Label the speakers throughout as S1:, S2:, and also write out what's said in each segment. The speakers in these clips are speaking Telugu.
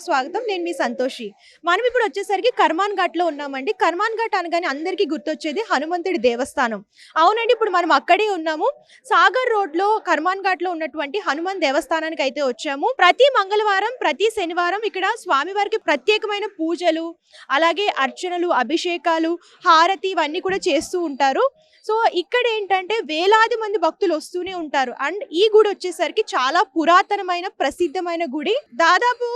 S1: నమస్తే స్వాగతం. నేను మీ సంతోషి. మనం ఇప్పుడు వచ్చేసరికి కర్మాన్ ఘాట్లో ఉన్నామండి. కర్మాన్ ఘాట్ అనగానే అందరికీ గుర్తొచ్చేది హనుమంతుడి దేవస్థానం. అవునండి ఇప్పుడు మనం అక్కడే ఉన్నాము. సాగర్ రోడ్లో కర్మాన్ ఘాట్లో ఉన్నటువంటి హనుమాన్ దేవస్థానానికి అయితే వచ్చాము. ప్రతి మంగళవారం ప్రతి శనివారం ఇక్కడ స్వామివారికి ప్రత్యేకమైన పూజలు అలాగే అర్చనలు అభిషేకాలు హారతి ఇవన్నీ కూడా చేస్తూ ఉంటారు. సో ఇక్కడ ఏంటంటే వేలాది మంది భక్తులు వస్తూనే ఉంటారు. అండ్ ఈ గుడి వచ్చేసరికి చాలా పురాతనమైన ప్రసిద్ధమైన గుడి. దాదాపు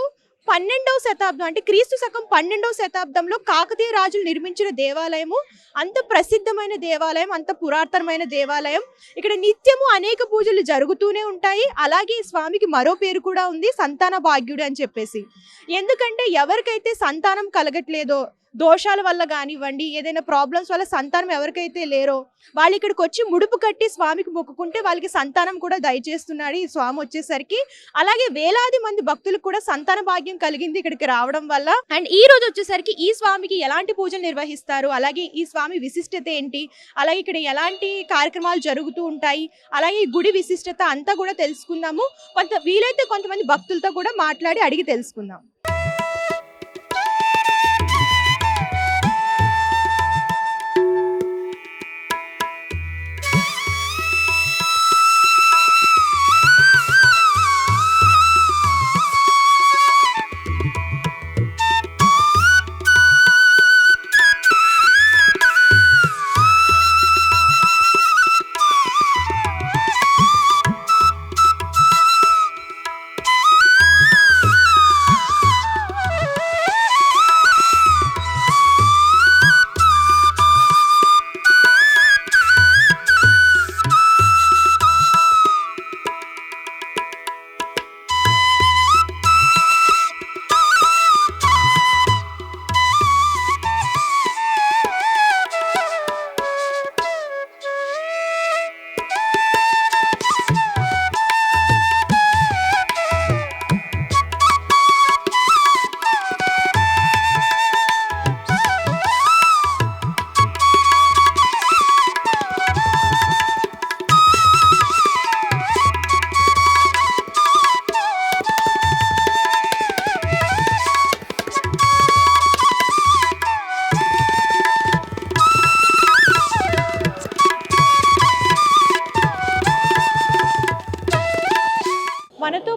S1: పన్నెండవ శతాబ్దం అంటే క్రీస్తు శకం పన్నెండవ శతాబ్దంలో కాకతీయ రాజులు నిర్మించిన దేవాలయము అంత ప్రసిద్ధమైన దేవాలయం అంత పురాతనమైన దేవాలయం. ఇక్కడ నిత్యము అనేక పూజలు జరుగుతూనే ఉంటాయి. అలాగే ఈ స్వామికి మరో పేరు కూడా ఉంది సంతాన భాగ్యుడు అని చెప్పేసి. ఎందుకంటే ఎవరికైతే సంతానం కలగట్లేదో దోషాల వల్ల కానివ్వండి ఏదైనా ప్రాబ్లమ్స్ వల్ల సంతానం ఎవరికైతే లేరో వాళ్ళు ఇక్కడికి వచ్చి ముడుపు కట్టి స్వామికి మొక్కుకుంటే వాళ్ళకి సంతానం కూడా దయచేస్తున్నాడు ఈ స్వామి వచ్చేసరికి. అలాగే వేలాది మంది భక్తులకు కూడా సంతాన భాగ్యం కలిగింది ఇక్కడికి రావడం వల్ల. అండ్ ఈ రోజు వచ్చేసరికి ఈ స్వామికి ఎలాంటి పూజలు నిర్వహిస్తారు? అలాగే ఈ స్వామి విశిష్టత ఏంటి? అలాగే ఇక్కడ ఎలాంటి కార్యక్రమాలు జరుగుతూ ఉంటాయి? అలాగే ఈ గుడి విశిష్టత అంతా కూడా తెలుసుకుందాము. కొంత వీలైతే కొంతమంది భక్తులతో కూడా మాట్లాడి అడిగి తెలుసుకుందాం.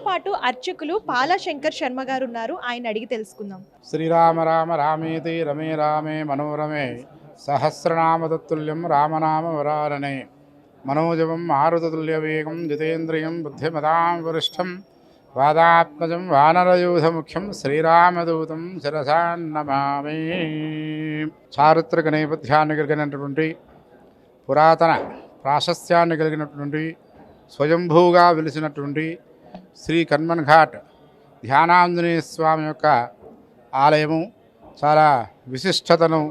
S1: పాటు అర్చకులు పాలా శంకర్ శర్మ గారు ఉన్నారు ఆయన అడిగి తెలుసుకుందాం.
S2: శ్రీరామ రామ రామేతి రమే రామే మనోరమే సహస్రనామతత్తుల్యం రామనామ వరారణే మనోజవం మారుతతుల్యవేగం జితేంద్రియం బుద్ధిమతాం వరిష్టం వాదాత్మజం వానరయూధముఖ్యం శ్రీరామదూతం శిరసాన్నమామి చారిత్రక నేపథ్యాన్ని కలిగినటువంటి పురాతన ప్రాశస్త్యాన్ని కలిగినటువంటి స్వయంభూగా వెలిసినటువంటి శ్రీ కన్మన్ ఘాట్ ధ్యానాంజనేయ స్వామి యొక్క ఆలయము చాలా విశిష్టతను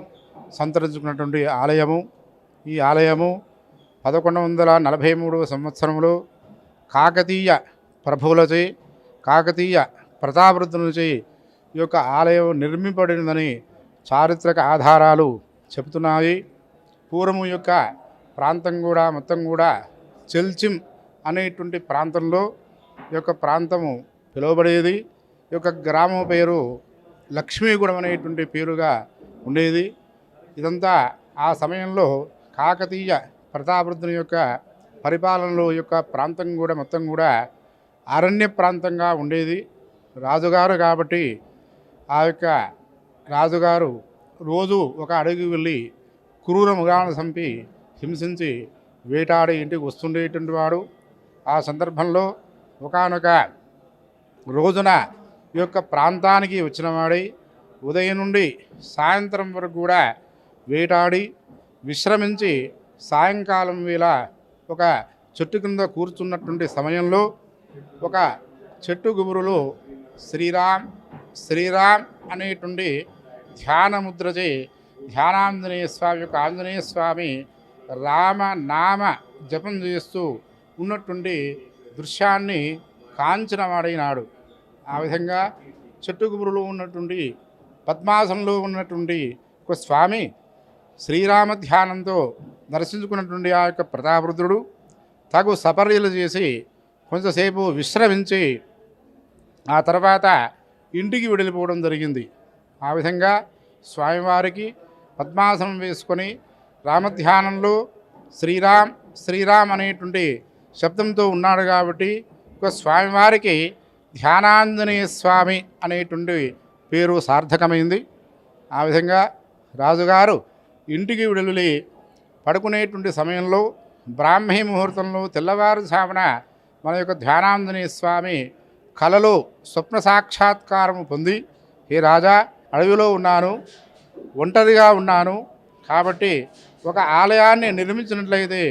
S2: సంతరించుకున్నటువంటి ఆలయము. ఈ ఆలయము పదకొండు వందల నలభై మూడవ సంవత్సరంలో కాకతీయ ప్రభువులచే కాకతీయ ప్రతాపరుద్రులచే ఈ యొక్క ఆలయం నిర్మింపబడినదని చారిత్రక ఆధారాలు చెబుతున్నాయి. పూర్వము యొక్క ప్రాంతం కూడా మొత్తం కూడా చెల్చిం అనేటువంటి ప్రాంతంలో యొక్క ప్రాంతము పిలువబడేది. ఈ యొక్క గ్రామం పేరు లక్ష్మీగూడెం అనేటువంటి పేరుగా ఉండేది. ఇదంతా ఆ సమయంలో కాకతీయ ప్రతాపరుద్రుని యొక్క పరిపాలనలో యొక్క ప్రాంతం కూడా మొత్తం కూడా అరణ్య ప్రాంతంగా ఉండేది. రాజుగారు కాబట్టి ఆ యొక్క రాజుగారు రోజు ఒక అడుగు వెళ్ళి క్రూర మృగాలను చంపి హింసించి వేటాడి ఇంటికి వస్తుండేటువంటి వాడు. ఆ సందర్భంలో ఒకానొక రోజున ఈ యొక్క ప్రాంతానికి వచ్చినవాడై ఉదయం నుండి సాయంత్రం వరకు కూడా వేటాడి విశ్రమించి సాయంకాలం వేళ ఒక చెట్టు కింద కూర్చున్నటువంటి సమయంలో ఒక చెట్టు గుబురులో శ్రీరామ్ శ్రీరామ్ అనేటువంటి ధ్యానముద్రచే ధ్యానాంజనేయ స్వామి యొక్క ఆంజనేయ స్వామి రామ నామ జపం చేస్తూ ఉన్నటువంటి దృశ్యాన్ని కాంచనవాడైనాడు ఆ విధంగా చెట్టుగుబురులో ఉన్నటువంటి పద్మాసనంలో ఉన్నటువంటి ఒక స్వామి శ్రీరామ ధ్యానంతో దర్శించుకున్నటువంటి ఆ యొక్క ప్రతాపరుద్రుడు తగు సపర్యలు చేసి కొంతసేపు విశ్రమించి ఆ తర్వాత ఇంటికి వెళ్ళిపోవడం జరిగింది. ఆ విధంగా స్వామివారికి పద్మాసనం వేసుకొని రామధ్యానంలో శ్రీరామ్ శ్రీరామ్ అనేటువంటి శబ్దంతో ఉన్నాడు కాబట్టి ఒక స్వామివారికి ధ్యానాంజనేయ స్వామి అనేటువంటి పేరు సార్థకమైంది. ఆ విధంగా రాజుగారు ఇంటికి విడుదలి పడుకునేటువంటి సమయంలో బ్రాహ్మీ ముహూర్తంలో తెల్లవారుజామున మన యొక్క ధ్యానాంజనేయ స్వామి కలలో స్వప్న సాక్షాత్కారము పొంది ఈ రాజా అడవిలో ఉన్నాను ఒంటరిగా ఉన్నాను కాబట్టి ఒక ఆలయాన్ని నిర్మించినట్లయితే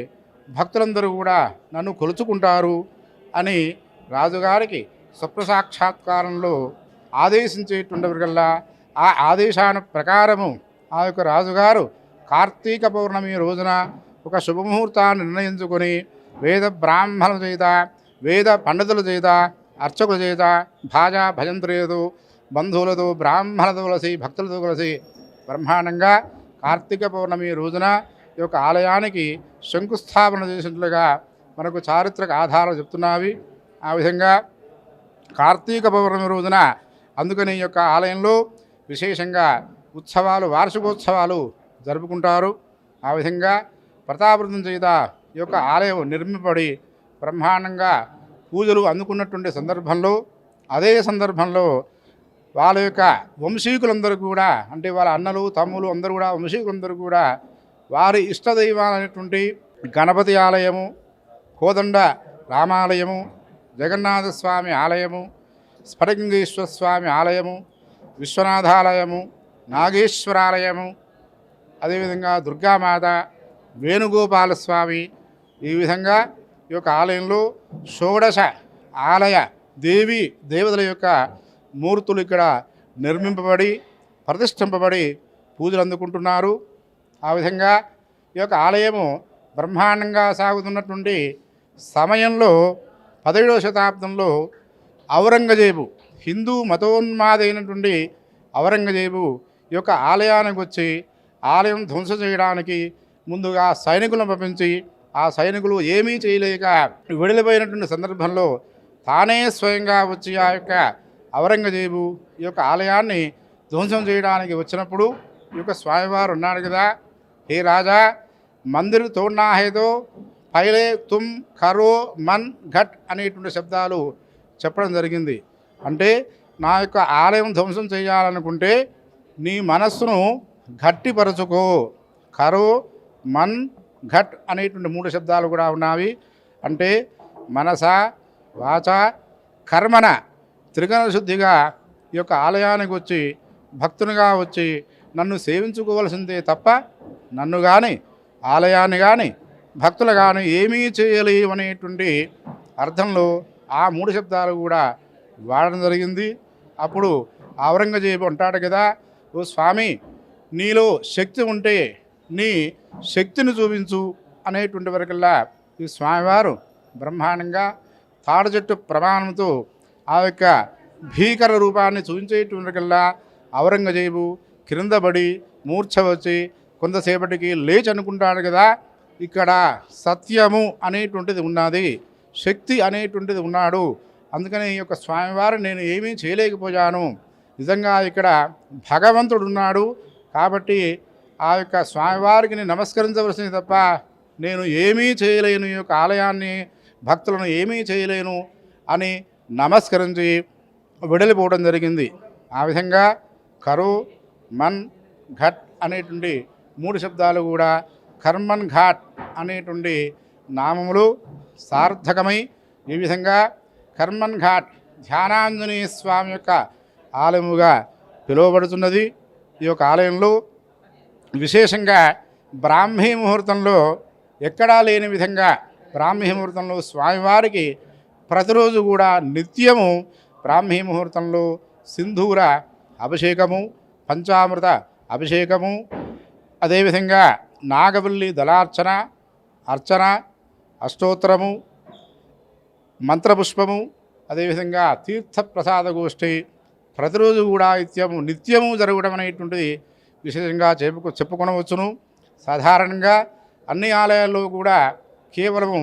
S2: భక్తులందరూ కూడా నన్ను కొలుచుకుంటారు అని రాజుగారికి స్వప్న సాక్షాత్కారంలో ఆదేశించేటువంటివరికల్లా ఆ ఆదేశాను ప్రకారము ఆ యొక్క రాజుగారు కార్తీక పౌర్ణమి రోజున ఒక శుభముహూర్తాన్ని నిర్ణయించుకొని వేద బ్రాహ్మణుల చేత వేద పండితుల చేత అర్చకుల చేత భాజా భజంత్రులతో బంధువులతో బ్రాహ్మణులతో కలిసి భక్తులతో కలిసి బ్రహ్మాండంగా కార్తీక పౌర్ణమి రోజున ఈ యొక్క ఆలయానికి శంకుస్థాపన చేసినట్లుగా మనకు చారిత్రక ఆధారాలు చెప్తున్నావి. ఆ విధంగా కార్తీక పౌర్ణమి రోజున అందుకని ఈ యొక్క ఆలయంలో విశేషంగా ఉత్సవాలు వార్షికోత్సవాలు జరుపుకుంటారు. ఆ విధంగా ప్రతాపృతం చేత ఈ యొక్క ఆలయం నిర్మిపడి బ్రహ్మాండంగా పూజలు అందుకున్నటువంటి సందర్భంలో అదే సందర్భంలో వాళ్ళ యొక్క వంశీకులందరూ కూడా అంటే వాళ్ళ అన్నలు తమ్ములు అందరూ కూడా వంశీకులందరూ కూడా వారి ఇష్టదైవాలైనటువంటి గణపతి ఆలయము కోదండ రామాలయము జగన్నాథస్వామి ఆలయము స్ఫటింగేశ్వర స్వామి ఆలయము విశ్వనాథాలయము నాగేశ్వరాలయము అదేవిధంగా దుర్గామాత వేణుగోపాలస్వామి ఈ విధంగా ఈ యొక్క ఆలయంలో షోడశ ఆలయ దేవి దేవతల యొక్క మూర్తులు ఇక్కడ నిర్మింపబడి ప్రతిష్ఠింపబడి పూజలు అందుకుంటున్నారు. ఆ విధంగా ఈ యొక్క ఆలయము బ్రహ్మాండంగా సాగుతున్నటువంటి సమయంలో పదిహేడవ శతాబ్దంలో ఔరంగజేబు హిందూ మతోన్మాదైనటువంటి ఔరంగజేబు ఈ యొక్క ఆలయానికి వచ్చి ఆలయం ధ్వంసం చేయడానికి ముందుగా సైనికులను పంపించి ఆ సైనికులు ఏమీ చేయలేక విడిలిపోయినటువంటి సందర్భంలో తానే స్వయంగా వచ్చి ఆ యొక్క ఔరంగజేబు ఈ యొక్క ఆలయాన్ని ధ్వంసం చేయడానికి వచ్చినప్పుడు ఈ యొక్క స్వామివారు ఉన్నాడు కదా హే రాజా మందిర్ తోడ్నా హేదో పైలే తుమ్ కరో మన్ ఘట్ అనేటువంటి శబ్దాలు చెప్పడం జరిగింది. అంటే నా యొక్క ఆలయం ధ్వంసం చేయాలనుకుంటే నీ మనస్సును గట్టిపరచుకో. కరో మన్ ఘట్ అనేటువంటి మూడు శబ్దాలు కూడా ఉన్నవి. అంటే మనస వాచ కర్మన త్రిగణ శుద్ధిగా ఈ యొక్క ఆలయానికి వచ్చి భక్తునిగా వచ్చి నన్ను సేవించుకోవలసిందే తప్ప నన్ను కానీ ఆలయాన్ని కానీ భక్తులు కానీ ఏమీ చేయలేవు అనేటువంటి అర్థంలో ఆ మూడు శబ్దాలు కూడా వాడడం జరిగింది. అప్పుడు ఔరంగజేబు అంటాడు కదా ఓ స్వామి నీలో శక్తి ఉంటే నీ శక్తిని చూపించు అనేటువంటి వరకల్లా ఈ స్వామివారు బ్రహ్మాండంగా తాడు చెట్టు ప్రమాణంతో ఆ యొక్క భీకర రూపాన్ని చూపించేటువంటి వరకల్లా ఔరంగజేబు క్రిందబడి మూర్ఛ వచ్చి కొంతసేపటికి లేచి అనుకుంటాడు కదా ఇక్కడ సత్యము అనేటువంటిది ఉన్నది శక్తి అనేటువంటిది ఉన్నాడు. అందుకని ఈ యొక్క స్వామివారు నేను ఏమీ చేయలేకపోయాను. నిజంగా ఇక్కడ భగవంతుడు ఉన్నాడు కాబట్టి ఆ యొక్క స్వామివారికి నేను నమస్కరించవలసింది తప్ప నేను ఏమీ చేయలేను ఈ యొక్క ఆలయాన్ని భక్తులను ఏమీ చేయలేను అని నమస్కరించి విడలిపోవడం జరిగింది. ఆ విధంగా కరు మన్ ఘట్ అనేటువంటి మూడు శబ్దాలు కూడా కర్మన్ ఘాట్ అనేటువంటి నామములు సార్థకమై ఈ విధంగా కర్మన్ ఘాట్ ధ్యానాంజనేయ స్వామి యొక్క ఆలయముగా పిలువబడుతున్నది. ఈ యొక్క ఆలయంలో విశేషంగా బ్రాహ్మీ ముహూర్తంలో ఎక్కడా లేని విధంగా బ్రాహ్మీ ముహూర్తంలో స్వామివారికి ప్రతిరోజు కూడా నిత్యము బ్రాహ్మీ ముహూర్తంలో సింధూర అభిషేకము పంచామృత అభిషేకము అదేవిధంగా నాగవల్లి దళార్చన అర్చన అష్టోత్తరము మంత్రపుష్పము అదేవిధంగా తీర్థప్రసాద గోష్ఠి ప్రతిరోజు కూడా నిత్యము నిత్యము జరగడం అనేటువంటిది విశేషంగా చెప్పుకు చెప్పుకొనవచ్చును. సాధారణంగా అన్ని ఆలయాల్లో కూడా కేవలము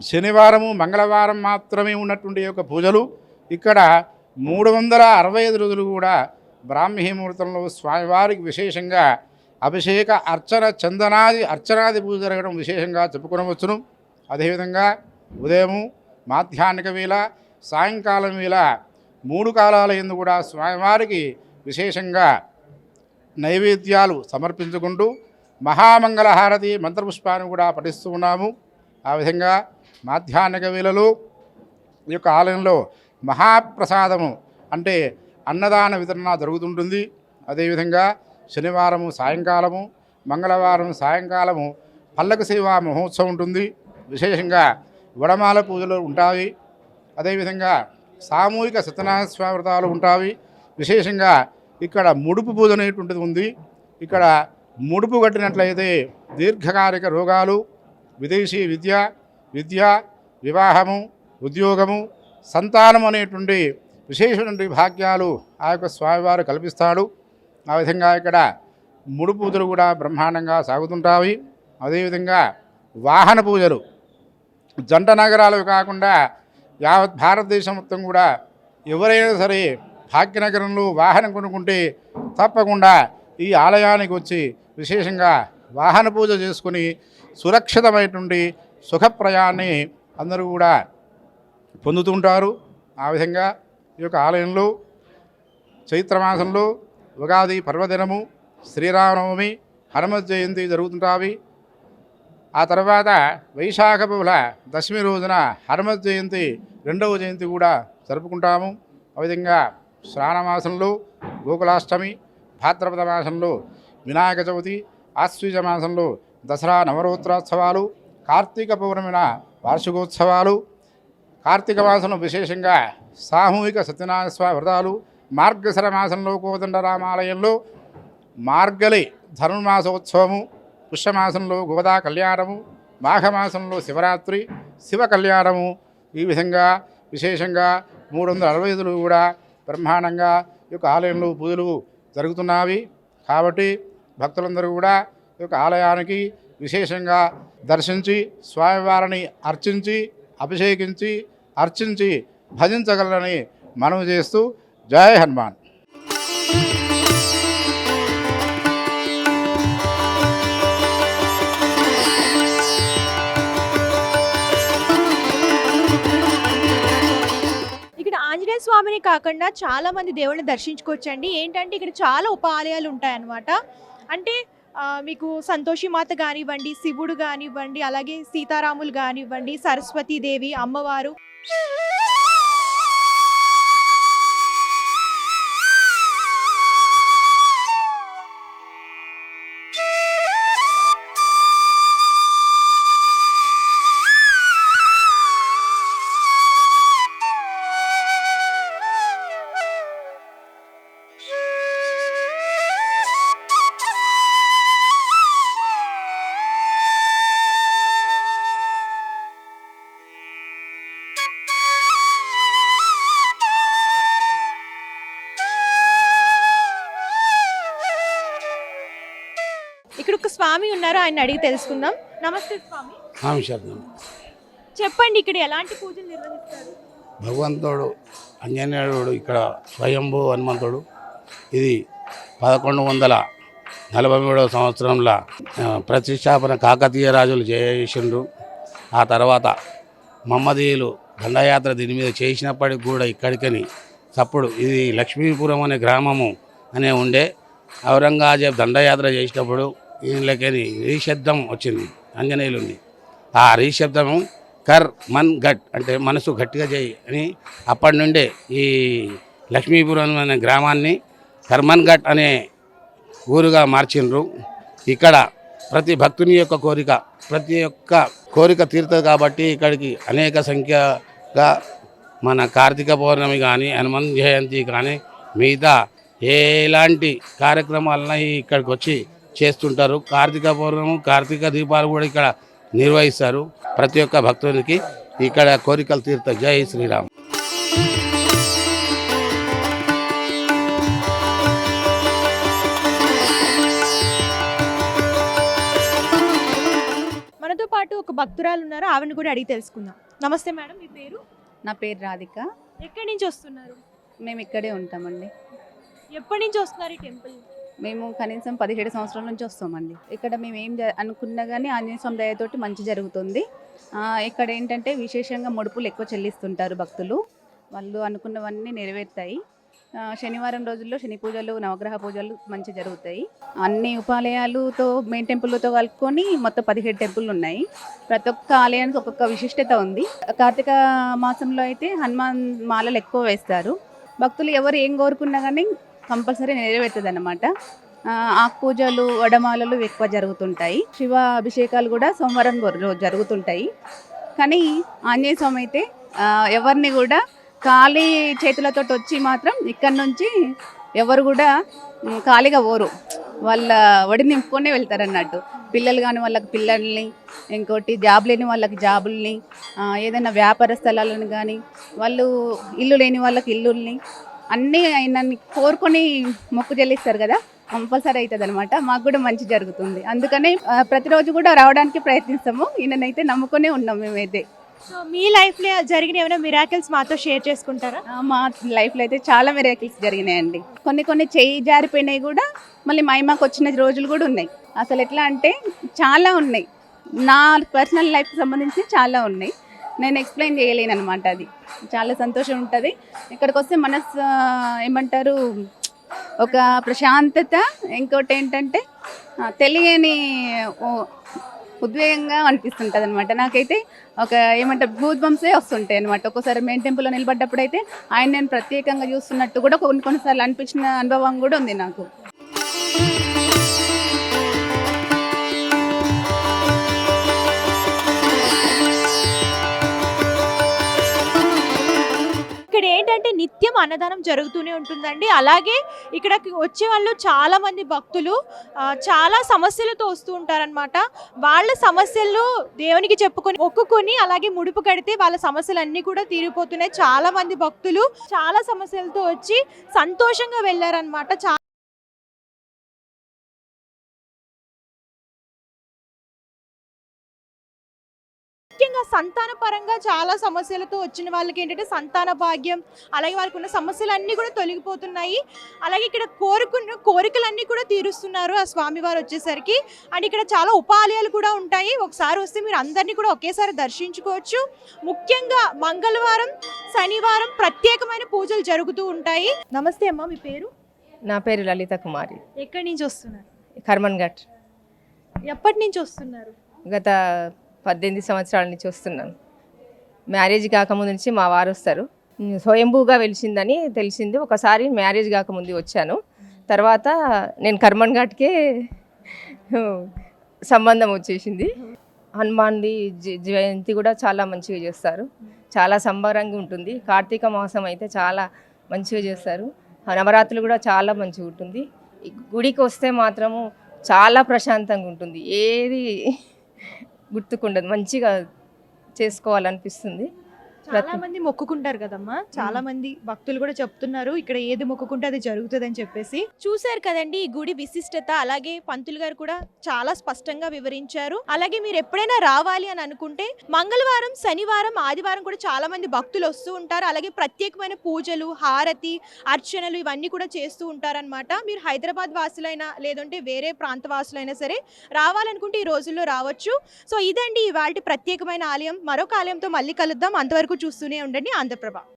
S2: శనివారము మంగళవారం మాత్రమే ఉన్నటువంటి యొక్క పూజలు. ఇక్కడ మూడు వందల అరవై ఐదు రోజులు కూడా బ్రాహ్మీ ముహూర్తంలో స్వామివారికి విశేషంగా అభిషేక అర్చన చందనాది అర్చనాది పూజ జరగడం విశేషంగా చెప్పుకోవచ్చును అదేవిధంగా ఉదయము మాధ్యాహ్నిక వేళ సాయంకాలం వేళ మూడు కాలాల ఎందు కూడా స్వామివారికి విశేషంగా నైవేద్యాలు సమర్పించుకుంటూ మహామంగళహారతి మంత్రపుష్పాన్ని కూడా పఠిస్తూ ఉన్నాము. ఆ విధంగా మాధ్యాహ్నిక వేళలో ఈ యొక్క ఆలయంలో మహాప్రసాదము అంటే అన్నదాన వితరణ జరుగుతుంటుంది. అదేవిధంగా శనివారము సాయంకాలము మంగళవారం సాయంకాలము పల్లక సేవా మహోత్సవం ఉంటుంది. విశేషంగా వడమాల పూజలు ఉంటాయి. అదేవిధంగా సామూహిక సత్యనారాయణ స్వామి వ్రతాలు ఉంటాయి. విశేషంగా ఇక్కడ ముడుపు పూజ అనేటువంటిది ఉంది. ఇక్కడ ముడుపు కట్టినట్లయితే దీర్ఘకాలిక రోగాలు విదేశీ విద్య విద్య వివాహము ఉద్యోగము సంతానం అనేటువంటి విశేషమైనటువంటి భాగ్యాలు ఆ యొక్క స్వామివారు కల్పిస్తాడు. ఆ విధంగా ఇక్కడ ముడు పూజలు కూడా బ్రహ్మాండంగా సాగుతుంటాయి. అదేవిధంగా వాహన పూజలు. జంట నగరాలు కాకుండా యావత్ భారతదేశం మొత్తం కూడా ఎవరైనా సరే భాగ్యనగరంలో వాహనం కొనుక్కుంటే తప్పకుండా ఈ ఆలయానికి వచ్చి విశేషంగా వాహన పూజ చేసుకుని సురక్షితమైనటువంటి సుఖప్రయాన్ని అందరూ కూడా పొందుతుంటారు. ఆ విధంగా ఈ యొక్క ఆలయంలో చైత్రమాసంలో ఉగాది పర్వదినము శ్రీరామనవమి హనుమత్ జయంతి జరుగుతుంటావి. ఆ తర్వాత వైశాఖ బహుళ దశమి రోజున హనుమత్ జయంతి రెండవ జయంతి కూడా జరుపుకుంటాము. ఆ విధంగా శ్రావణమాసంలో గోకులాష్టమి భాద్రపద మాసంలో వినాయక చవితి ఆశ్వీజ మాసంలో దసరా నవరోత్రోత్సవాలు కార్తీక పౌర్ణమిన వార్షికోత్సవాలు కార్తీక మాసంలో విశేషంగా సామూహిక సత్యనారాయణ స్వామి వ్రతాలు మార్గశర మాసంలో కోదండ రామాలయంలో మార్గలి ధనుర్మాసోత్సవము పుష్యమాసంలో గోదా కళ్యాణము మాఘమాసంలో శివరాత్రి శివ కళ్యాణము. ఈ విధంగా విశేషంగా మూడు వందల అరవై ఐదులు కూడా బ్రహ్మాండంగా ఈ యొక్క ఆలయంలో పూజలు జరుగుతున్నవి. కాబట్టి భక్తులందరూ కూడా ఈ యొక్క ఆలయానికి విశేషంగా దర్శించి స్వామివారిని అర్చించి అభిషేకించి అర్చించి భజించగలరని మనవి చేస్తూ జై హనుమాన్.
S1: ఇక్కడ ఆంజనేయ స్వామిని కాకుండా చాలా మంది దేవుళ్ళని దర్శించుకోవచ్చండి. ఏంటంటే ఇక్కడ చాలా ఉప ఆలయాలు ఉంటాయన్నమాట. అంటే మీకు సంతోషి మాత కానివ్వండి శివుడు కానివ్వండి అలాగే సీతారాములు కానివ్వండి సరస్వతీదేవి అమ్మవారు. ఇక్కడ ఒక స్వామి ఉన్నారు ఆయన అడిగి తెలుసుకుందాం. నమస్తే స్వామి. చెప్పండి ఇక్కడ ఎలాంటి పూజలు నిర్వహిస్తారు?
S3: భగవంతుడు అంజనేయుడు ఇక్కడ స్వయంభూ హనుమంతుడు. ఇది పదకొండు వందల నలభై మూడవ సంవత్సరంలో ప్రతిష్టాపన కాకతీయ రాజులు చేసిండ్రు. ఆ తర్వాత మమ్మదీయులు దండయాత్ర దీని మీద చేసినప్పటికి కూడా ఇక్కడికని చప్పుడు ఇది లక్ష్మీపురం అనే గ్రామము అనే ఉండే. ఔరంగజేబ్ దండయాత్ర చేసినప్పుడు వీళ్ళకని రీశబ్దం వచ్చింది. ఆంజనేయులుంది. ఆ రీశబ్దము కర్ మన్ గట్ అంటే మనసు గట్టిగా చేయి అని అప్పటి నుండే ఈ లక్ష్మీపురం అనే గ్రామాన్ని కర్మన్ ఘట్ అనే ఊరుగా మార్చిండ్రు. ఇక్కడ ప్రతి భక్తుని యొక్క కోరిక ప్రతి ఒక్క కోరిక తీరుతుంది కాబట్టి ఇక్కడికి అనేక సంఖ్యగా మన కార్తీక పౌర్ణమి కానీ హనుమాన్ జయంతి కానీ మిగతా ఎలాంటి కార్యక్రమాలన్నా ఇక్కడికి వచ్చి చేస్తుంటారు. కార్తీక పౌర్ణమి కార్తీక దీపాలు కూడా ఇక్కడ నిర్వహిస్తారు. ప్రతి ఒక్క భక్తునికి ఇక్కడ కోరికలు తీరుతాయి. జై శ్రీరామ్.
S1: మనతో పాటు ఒక భక్తురాలు ఉన్నారు. ఆవిడని కూడా అడిగి తెలుసుకుందాం. నమస్తే మేడం మీ పేరు?
S4: నా పేరు రాధిక.
S1: ఎక్కడి నుంచి వస్తున్నారు?
S4: మేము ఇక్కడే ఉంటామండి.
S1: ఎప్పటి నుంచి వస్తున్నారు ఈ టెంపుల్
S4: మేము కనీసం పదిహేడు సంవత్సరాల నుంచి వస్తామండి. ఇక్కడ మేము ఏం జ- అనుకున్నా కానీ ఆంజనేయ స్వామి దయతోటి మంచి జరుగుతుంది. ఇక్కడ ఏంటంటే విశేషంగా ముడుపులు ఎక్కువ చెల్లిస్తుంటారు భక్తులు. వాళ్ళు అనుకున్నవన్నీ నెరవేరుతాయి. శనివారం రోజుల్లో శని పూజలు నవగ్రహ పూజలు మంచి జరుగుతాయి. అన్ని ఉపాలయాలతో మెయిన్ టెంపుల్తో కలుపుకొని మొత్తం పదిహేడు టెంపుల్ ఉన్నాయి. ప్రతి ఒక్క ఆలయానికి ఒక్కొక్క విశిష్టత ఉంది. కార్తీక మాసంలో అయితే హనుమాన్ మాలలు ఎక్కువ వేస్తారు. భక్తులు ఎవరు ఏం కోరుకున్నా కానీ కంపల్సరీ నెరవేరుతుంది అనమాట ఆకుపూజలు వడమాలలు ఎక్కువ జరుగుతుంటాయి. శివ అభిషేకాలు కూడా సోమవారం రోజు జరుగుతుంటాయి. కానీ ఆంజనేయ స్వామి అయితే ఎవరిని కూడా ఖాళీ చేతులతో వచ్చి మాత్రం ఇక్కడ నుంచి ఎవరు కూడా ఖాళీగా పోరు. వాళ్ళ వడి నింపుకొనే వెళ్తారు అన్నట్టు పిల్లలు కాని వాళ్ళకి పిల్లల్ని ఇంకోటి జాబ్ లేని వాళ్ళకి జాబుల్ని ఏదైనా వ్యాపార స్థలాలను కానీ వాళ్ళు ఇల్లు లేని వాళ్ళకి ఇల్లుల్ని అన్నీ ఆయనని కోరుకొని మొక్కు చెల్లిస్తారు కదా కంపల్సరీ అవుతుంది అనమాట మాకు కూడా మంచి జరుగుతుంది. అందుకనే ప్రతిరోజు కూడా రావడానికి ప్రయత్నిస్తాము. ఈయననైతే నమ్ముకునే ఉన్నాం మేమైతే.
S1: సో మీ లైఫ్లో జరిగిన ఏమైనా మిరాకిల్స్ మాతో షేర్ చేసుకుంటారా?
S4: ఆ, మా లైఫ్లో అయితే చాలా మిరాకిల్స్ జరిగినాయండి. కొన్ని కొన్ని చేయి జారిపోయినాయి కూడా మళ్ళీ మైమాకు వచ్చిన రోజులు కూడా ఉన్నాయి. అసలు ఎట్లా అంటే చాలా ఉన్నాయి. నా పర్సనల్ లైఫ్కి సంబంధించి చాలా ఉన్నాయి. నేను ఎక్స్ప్లెయిన్ చేయలేను అనమాట అది. చాలా సంతోషం ఉంటుంది. ఇక్కడికి వస్తే మనసు ఏమంటారు ఒక ప్రశాంతత ఇంకోటి ఏంటంటే తెలియని ఉద్వేగంగా అనిపిస్తుంటుంది అనమాట నాకైతే ఒక ఏమంటారు భూద్వంసే బంప్సే వస్తుంటాయి అనమాట ఒక్కోసారి మెయిన్ టెంపుల్లో నిలబడ్డప్పుడు అయితే ఆయన నేను ప్రత్యేకంగా చూస్తున్నట్టు కూడా కొన్ని కొన్నిసార్లు అనిపించిన అనుభవం కూడా ఉంది నాకు.
S1: ఇక్కడ ఏంటంటే నిత్యం అన్నదానం జరుగుతూనే ఉంటుందండి. అలాగే ఇక్కడ వచ్చే వాళ్ళు చాలా మంది భక్తులు చాలా సమస్యలతో వస్తూ ఉంటారనమాట వాళ్ళ సమస్యలు దేవునికి చెప్పుకొని ఒక్కుకొని అలాగే ముడుపు కడితే వాళ్ళ సమస్యలు అన్నీ కూడా తీరిపోతున్నాయి. చాలా మంది భక్తులు చాలా సమస్యలతో వచ్చి సంతోషంగా వెళ్ళారనమాట ముఖ్యంగా సంతాన పరంగా చాలా సమస్యలతో వచ్చిన వాళ్ళకి ఏంటంటే సంతాన భాగ్యం అలాగే వాళ్ళకు ఉన్న సమస్యలు అన్నీ కూడా తొలగిపోతున్నాయి. అలాగే ఇక్కడ కోరుకున్న కోరికలన్నీ కూడా తీరుస్తున్నారు ఆ స్వామివారు వచ్చేసరికి. అండ్ ఇక్కడ చాలా ఉపాలయాలు కూడా ఉంటాయి. ఒకసారి వస్తే మీరు అందరినీ కూడా ఒకేసారి దర్శించుకోవచ్చు. ముఖ్యంగా మంగళవారం శనివారం ప్రత్యేకమైన పూజలు జరుగుతూ ఉంటాయి. నమస్తే అమ్మా మీ పేరు?
S5: నా పేరు లలిత కుమారి.
S1: ఎక్కడి నుంచి వస్తున్నారు?
S5: కర్మన్ ఘట్
S1: ఎప్పటి నుంచి వస్తున్నారు?
S5: గత పద్దెనిమిది సంవత్సరాల నుంచి వస్తున్నాను. మ్యారేజ్ కాకముందు నుంచి మా వారు వస్తారు. స్వయంభూగా వెలిసిందని తెలిసింది. ఒకసారి మ్యారేజ్ కాకముందు వచ్చాను. తర్వాత నేను కర్మన్ ఘాట్కే సంబంధం వచ్చేసింది. హనుమాన్ది జ- జయంతి కూడా చాలా మంచిగా చేస్తారు. చాలా సంబరంగా ఉంటుంది. కార్తీక మాసం అయితే చాలా మంచిగా చేస్తారు. నవరాత్రులు కూడా చాలా మంచిగా ఉంటుంది. గుడికి వస్తే మాత్రము చాలా ప్రశాంతంగా ఉంటుంది. ఏది గుర్తుకుండదు మంచిగా చేసుకోవాలనిపిస్తుంది.
S1: చాలా మంది మొక్కుకుంటారు కదమ్మా. చాలా మంది భక్తులు కూడా చెప్తున్నారు ఇక్కడ ఏది మొక్కుకుంటే అది జరుగుతుంది అని చెప్పేసి. చూశారు కదండి ఈ గుడి విశిష్టత అలాగే పంతులు గారు కూడా చాలా స్పష్టంగా వివరించారు. అలాగే మీరు ఎప్పుడైనా రావాలి అని అనుకుంటే మంగళవారం శనివారం ఆదివారం కూడా చాలా మంది భక్తులు వస్తూ ఉంటారు. అలాగే ప్రత్యేకమైన పూజలు హారతి అర్చనలు ఇవన్నీ కూడా చేస్తూ ఉంటారన్నమాట. మీరు హైదరాబాద్ వాసులైనా లేదంటే వేరే ప్రాంత వాసులైనా సరే రావాలనుకుంటే ఈ రోజుల్లో రావచ్చు. సో ఇదండి ఇవాళ ప్రత్యేకమైన ఆలయం. మరొక ఆలయంతో మళ్ళీ కలుద్దాం. అంతవరకు చూస్తూనే ఉండండి. ఆంధ్రప్రభ.